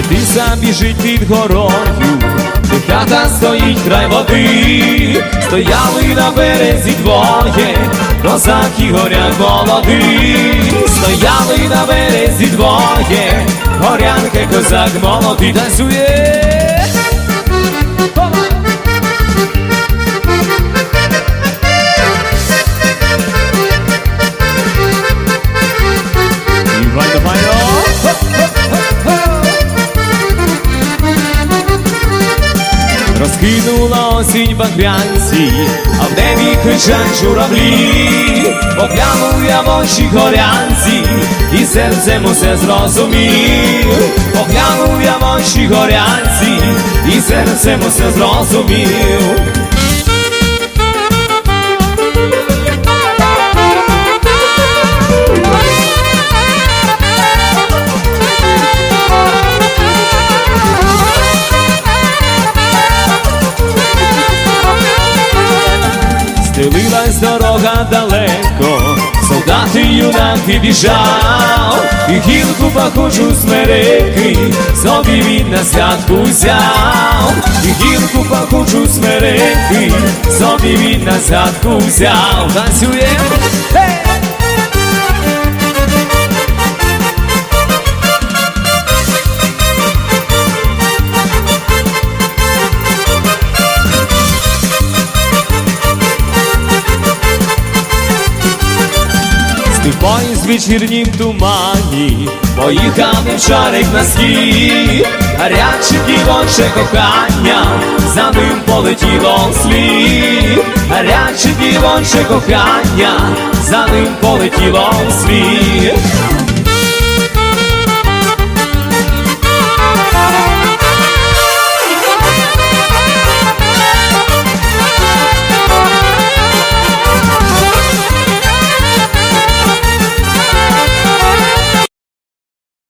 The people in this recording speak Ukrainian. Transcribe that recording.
Тиса біжить під горою, де хата стоїть край води, стояли на березі двоє, козак і горяк молодий, стояли на березі двоє, горянка, козак молодий. Танцює. Розкинула осінь багрянці, а в небі кричать журавлі, поглянув я в очі горянці, і серцем усе зрозумів, поглянув я в очі горянці, і серцем усе зрозумів. Стелилась дорога далеко, солдати юнаки біжав, і гілку похожу з мереки, собі він на святку взяв, і гілку похожу з мереки, собі він на святку взяв, танцюємо. Ступай з вечірнім тумані, поїхав вівчарик на схід, гаряче дівоче кохання, за ним полетіло слід, гаряче дівоче кохання, за ним полетіло вслід.